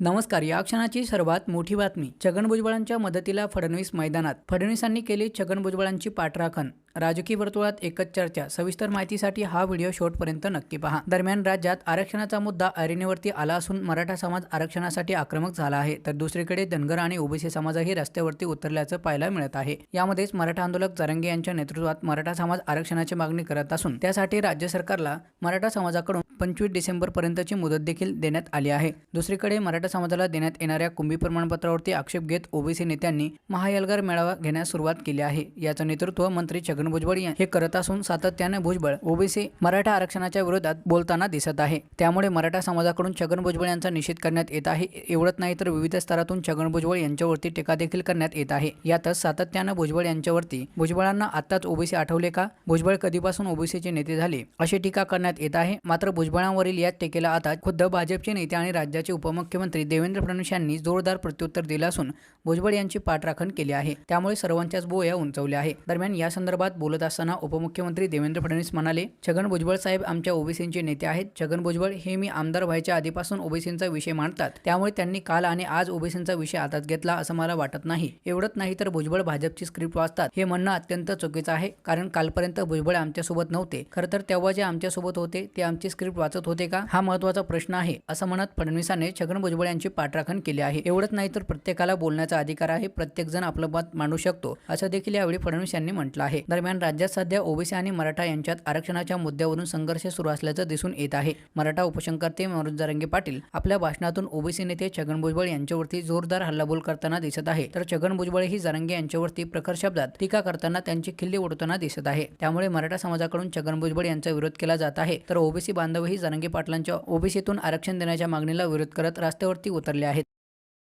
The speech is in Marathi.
नमस्कार या क्षणाची सर्वात मोठी बातमी छगन भुजबळांच्या मदतीला फडणवीस मैदानात. फडणवीसांनी केली छगन भुजबळांची पाठराखण. राजकीय वर्तुळात एकच चर्चा. सविस्तर माहितीसाठी हा व्हिडिओ शेवटपर्यंत नक्की पहा. दरम्यान राज्यात आरक्षणाचा मुद्दा ऐरणीवरती आला असून मराठा समाज आरक्षणासाठी आक्रमक झाला आहे. तर दुसरीकडे धनगर आणि ओबीसी समाजही रस्त्यावरती उतरल्याचं पाहायला मिळत आहे. यामध्येच मराठा आंदोलक जरंगे यांच्या नेतृत्वात मराठा समाज आरक्षणाची मागणी करत असून त्यासाठी राज्य सरकारला मराठा समाजाकडून पंचवीस डिसेंबर पर्यंतची मुदत देखील देण्यात आली आहे. दुसरीकडे मराठा समाजाला देण्यात येणाऱ्या कुंभी प्रमाणपत्रावरती आक्षेप घेत ओबीसी नेत्यांनी महायलगार मेळावा घेण्यास सुरुवात केली आहे. याचं नेतृत्व मंत्री छगन भुजबळ हे करत असून सातत्याने भुजबळ ओबीसी मराठा आरक्षणाच्या विरोधात बोलताना दिसत आहे. त्यामुळे मराठा समाजाकडून छगन भुजबळ यांचा निषेध करण्यात येत आहे. एवढंच नाही तर विविध स्तरातून छगन भुजबळ यांच्यावरती टीका देखील करण्यात येत आहे. यातच सातत्यानं भुजबळ यांच्यावरती भुजबळांना आताच ओबीसी आठवले का? भुजबळ कधीपासून ओबीसीचे नेते झाले? अशी टीका करण्यात येत आहे. मात्र भुजबळांवरील या टीकेला आता खुद्द भाजपचे नेते आणि राज्याचे उपमुख्यमंत्री देवेंद्र फडणवीस यांनी जोरदार प्रत्युत्तर दिलं असून भुजबळ यांची पाठराखण केली आहे. त्यामुळे सर्वांच्याच बोया उंचवल्या आहे दरम्यान या संदर्भात बोलत असताना उपमुख्यमंत्री देवेंद्र फडणवीस म्हणाले छगन भुजबळ साहेब आमच्या ओबीसींचे नेते आहेत. छगन भुजबळ हे मी आमदार व्हायच्या आधीपासून ओबीसींचा विषय मांडतात. त्यामुळे त्यांनी काल आणि आज ओबीसींचा विषय हातात घेतला असं मला वाटत नाही. एवढंच नाही तर भुजबळ भाजपची स्क्रिप्ट वाचतात हे म्हणणं अत्यंत चुकीचं आहे कारण कालपर्यंत भुजबळ आमच्यासोबत नव्हते. खरं तर तेव्हा जे आमच्यासोबत होते ते आमची स्क्रिप्ट वाचत होते का? हा महत्त्वाचा प्रश्न आहे असं म्हणत फडणवीसांनी छगन भुजबळ यांची पाठराखण केली आहे. एवढंच नाही तर प्रत्येकाला बोलण्याचा अधिकार आहे प्रत्येक जण आपलं मत मांडू शकतो असं देखील यावेळी फडणवीस यांनी म्हटलं आहे. दरम्यान राज्यात सध्या ओबीसी आणि मराठा यांच्यात आरक्षणाच्या मुद्द्यावरून संघर्ष सुरू असल्याचं दिसून येत आहे. मराठा उपशंकर्ते मनोज जरंगे पाटील आपल्या भाषणातून ओबीसी नेते छगन भुजबळ यांच्यावरती जोरदार हल्लाबोल करताना दिसत आहे. तर छगन भुजबळ ही जरंगे यांच्यावरती प्रखर शब्दात टीका करताना त्यांची खिल्ली उडताना दिसत आहे. त्यामुळे मराठा समाजाकडून छगन भुजबळ यांचा विरोध केला जात आहे. तर ओबीसी बांधवही जरंगे पाटलांच्या ओबीसीतून आरक्षण देण्याच्या मागणीला विरोध करत रस्त्यावरती उतरले आहेत.